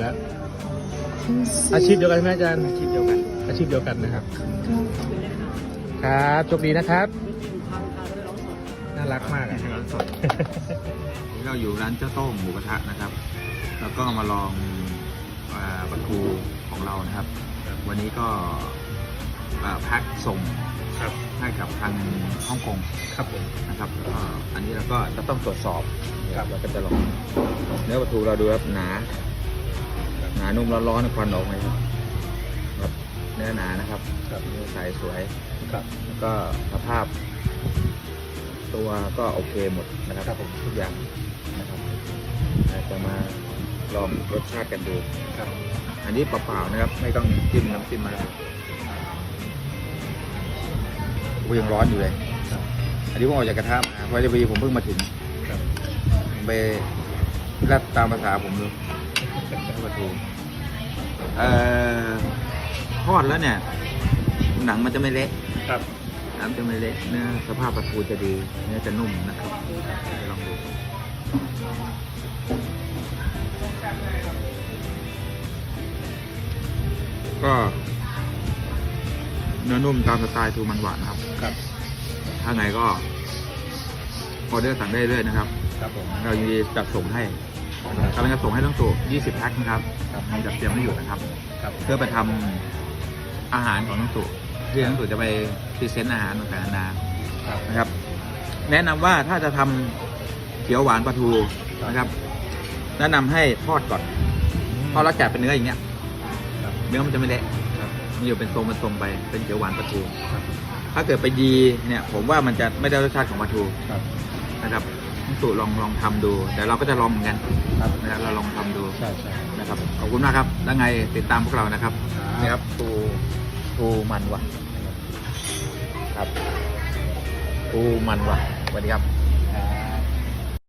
แล้วอาชีพเดียวกันใช่ไหมอาจารย์อาชีพเดียวกัน อาชีพเดียวกันนะครับ ครับโชคดีนะครับ น่ารักมากอะร้านสดนี่เราอยู่ร้านเจ้าโต้งหมูกระทะนะครับ แล้วก็มาลองอ่าปลาทูของเรานะครับ วันนี้ก็อ่าแพ็คส่งครับให้กับทางฮ่องกงครับผมนะครับแล้วก็อันนี้เราก็จะต้องตรวจสอบครับเราก็จะลองเนื้อปลาทูเราดูครับหนา หนานุ่มร้อนๆควันออกไหมครับครับเนื้อหนานะครับครับเนื้อใสสวยครับแล้วก็สภาพ ตัวก็โอเคหมดนะครับครับผมทุกอย่างนะครับอาจจะมาลองรสชาติกันดูครับ อันนี้เปล่าๆนะครับ ไม่ต้องจิ้มน้ำจิ้มอะไรโอ้ยังร้อนอยู่เลยครับอันนี้ผมออกจากกระทะมาเพราะจะวีผมเพิ่งมาถึงครับผมไปแลบตามภาษาผมดูปลาทู เอ่อทอดแล้วเนี่ย หนังมันจะไม่เละครับน้ำจะไม่เละเนื้อสภาพปลาทูจะดี เนื้อจะนุ่มนะครับลองดูก็เนื้อนุ่มตามสไตล์ทูมันหวานนะครับ ครับ ถ้าไงก็ออเดอร์สั่งได้เรื่อยนะครับ ครับผม เรายินดีจัดส่งให้ กำลังจะส่งให้ทั้งตัว20 แพ็คนะครับครับมีจัดเตรียมไว้อยู่นะครับครับ เพื่อไปทำอาหารของน้องตู่ที่น้องตู่จะไปพรีเซนต์อาหารต่างๆนานาครับนะครับ แนะนำว่าถ้าจะทำเขียวหวานปลาทูนะครับ แนะนำให้ทอดก่อนทอดแล้วแกะเป็นเนื้ออย่างเงี้ยครับเนื้อมันจะไม่เละครับมันอยู่เป็นทรงเป็นทรงไปเป็นเขียวหวานปลาทูครับถ้าเกิดไปยีเนี่ย ผมว่ามันจะไม่ได้รสชาติของปลาทูครับนะครับน้อง ตู่ลองลองทำดู แต่เราก็จะลองเหมือนกันครับนะครับเราลองทำดูใช่ใช่นะครับขอบคุณมากครับ แล้วไงติดตามพวกเรานะครับครับนี่ครับปูปูมันว่ะครับปูมันว่ะสวัสดีครับ